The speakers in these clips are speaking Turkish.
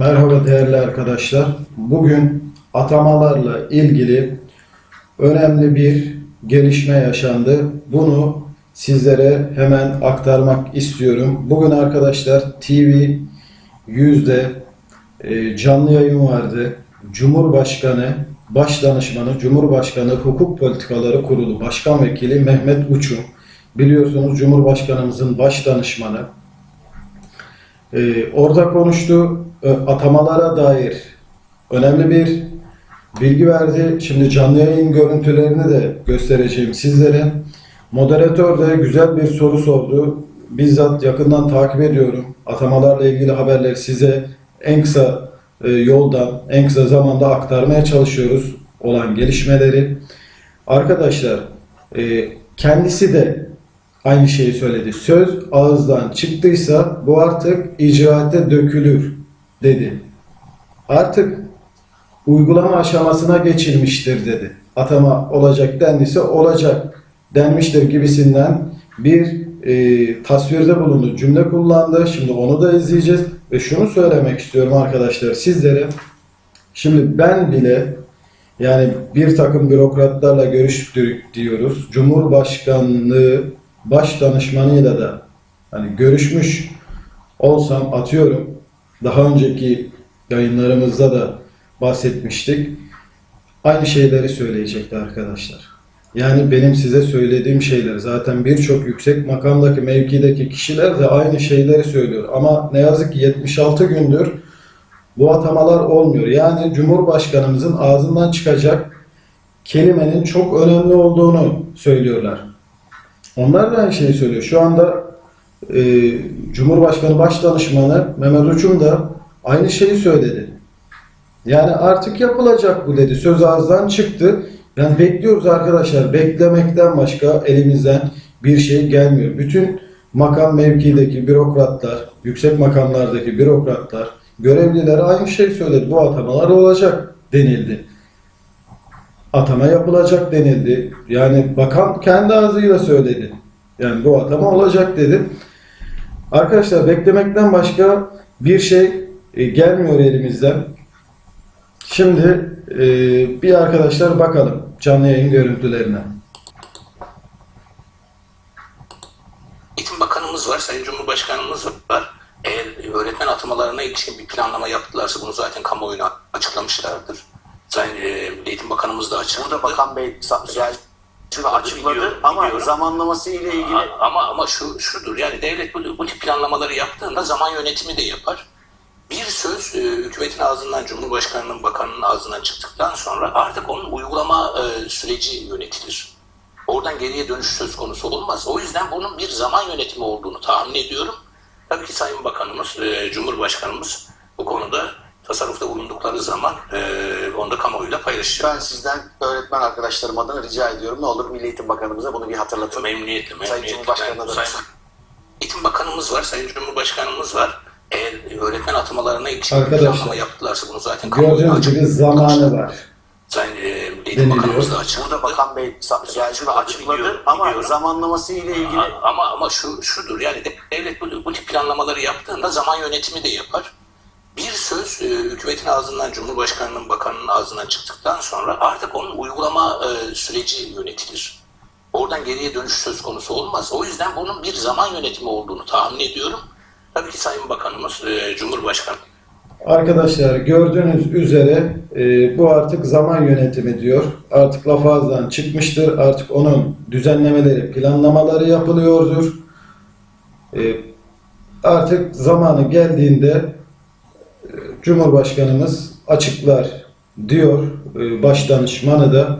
Merhaba değerli arkadaşlar. Bugün atamalarla ilgili önemli bir gelişme yaşandı. Bunu sizlere hemen aktarmak istiyorum. Bugün arkadaşlar TV yüzde e, canlı yayın vardı. Cumhurbaşkanı Başdanışmanı, Cumhurbaşkanı Hukuk Politikaları Kurulu Başkan Vekili Mehmet Uçum. Biliyorsunuz Cumhurbaşkanımızın baş danışmanı. Ee, orada konuştu. Ee, atamalara dair önemli bir bilgi verdi. Şimdi canlı yayın görüntülerini de göstereceğim sizlere. Moderatör de güzel bir soru sordu. Bizzat yakından takip ediyorum. Atamalarla ilgili haberleri size en kısa e, yoldan, en kısa zamanda aktarmaya çalışıyoruz olan gelişmeleri. Arkadaşlar e, kendisi de aynı şeyi söyledi. Söz ağızdan çıktıysa bu artık icraate dökülür dedi. Artık uygulama aşamasına geçilmiştir dedi. Atama olacak dendiyse olacak denmiştir gibisinden bir e, tasvirde bulundu. Cümle kullandı. Şimdi onu da izleyeceğiz. Ve şunu söylemek istiyorum arkadaşlar sizlere. Şimdi ben bile yani bir takım bürokratlarla görüştük diyoruz. Cumhurbaşkanlığı baş danışmanıyla da hani görüşmüş olsam atıyorum. Daha önceki yayınlarımızda da bahsetmiştik. Aynı şeyleri söyleyecekti arkadaşlar. Yani benim size söylediğim şeyler zaten birçok yüksek makamdaki mevkideki kişiler de aynı şeyleri söylüyor. Ama ne yazık ki 76 gündür bu atamalar olmuyor. Yani Cumhurbaşkanımızın ağzından çıkacak kelimenin çok önemli olduğunu söylüyorlar. Onlar da aynı şeyi söylüyor. Şu anda e, Cumhurbaşkanı Başdanışmanı Mehmet Uçum da aynı şeyi söyledi. Yani artık yapılacak bu dedi. Söz ağızdan çıktı. Yani bekliyoruz arkadaşlar. Beklemekten başka elimizden bir şey gelmiyor. Bütün makam mevkideki bürokratlar, yüksek makamlardaki bürokratlar, görevliler aynı şey söyledi. Bu atamalar olacak denildi. Atama yapılacak denildi. Yani bakan kendi ağzıyla söyledi. Yani bu atama olacak dedi. Arkadaşlar beklemekten başka bir şey e, gelmiyor elimizden. Şimdi e, bir arkadaşlar bakalım canlı yayın görüntülerine. Eğitim Bakanımız var, Sayın Cumhurbaşkanımız var. Eğer öğretmen atamalarına ilişkin bir planlama yaptılarsa bunu zaten kamuoyuna açıklamışlardır. Sayın e, Eğitim Bakanımız da açıkladı. Burada Bakan Bey geldi ve açıkladı Biliyorum, ama biliyorum. zamanlaması ile ilgili A- Ama ama şu şudur yani devlet bu, bu tip planlamaları yaptığında zaman yönetimi de yapar. Bir söz e, hükümetin ağzından, Cumhurbaşkanının, bakanının ağzından çıktıktan sonra artık onun uygulama e, süreci yönetilir. Oradan geriye dönüş söz konusu olmaz. O yüzden bunun bir zaman yönetimi olduğunu tahmin ediyorum. Tabii ki Sayın Bakanımız, e, Cumhurbaşkanımız bu konuda tasarrufta bulundukları zaman e, onu da kamuoyuyla paylaşacak. ben sizden öğretmen arkadaşlarım adına rica ediyorum. Ne olur Milli Eğitim Bakanımıza bunu bir hatırlatın. Memnuniyetle, Sayın memnuniyetle. Cumhurbaşkanı'na da Sayın Eğitim Bakanımız var, Sayın Cumhurbaşkanımız var. Eğer öğretmen atamalarına ilişkin bir Arkadaşlar, planlama yaptılarsa bunu zaten kamuoyuna Gördüğünüz gibi zamanı var. Sayın e, Milli Eğitim. Bakanımız da açıkladı. Burada Bakan Bey geldi ve açıkladı Biliyorum, ama biliyorum. zamanlaması ile ilgili Ama ama şu şudur yani devlet bu, bu tip planlamaları yaptığında zaman yönetimi de yapar. Bir söz e, hükümetin ağzından, Cumhurbaşkanının, bakanının ağzından çıktıktan sonra artık onun uygulama e, süreci yönetilir. Oradan geriye dönüş söz konusu olmaz. O yüzden bunun bir zaman yönetimi olduğunu tahmin ediyorum. Tabii ki Sayın Bakanımız, e, Cumhurbaşkanı Arkadaşlar gördüğünüz üzere e, bu artık zaman yönetimi diyor. Artık laf ağızdan çıkmıştır. Artık onun düzenlemeleri, planlamaları yapılıyordur. E, artık zamanı geldiğinde Cumhurbaşkanımız açıklar diyor e, baş danışmanı da.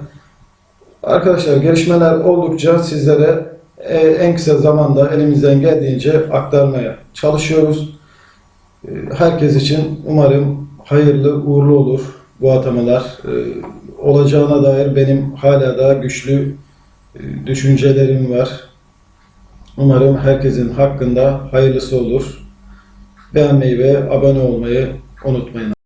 Arkadaşlar gelişmeler oldukça sizlere e, en kısa zamanda elimizden geldiğince aktarmaya çalışıyoruz. E, Herkes için umarım hayırlı, uğurlu olur bu atamalar. Olacağına dair benim hala daha güçlü düşüncelerim var. Umarım herkesin hakkında hayırlısı olur. Beğenmeyi ve abone olmayı unutmayın.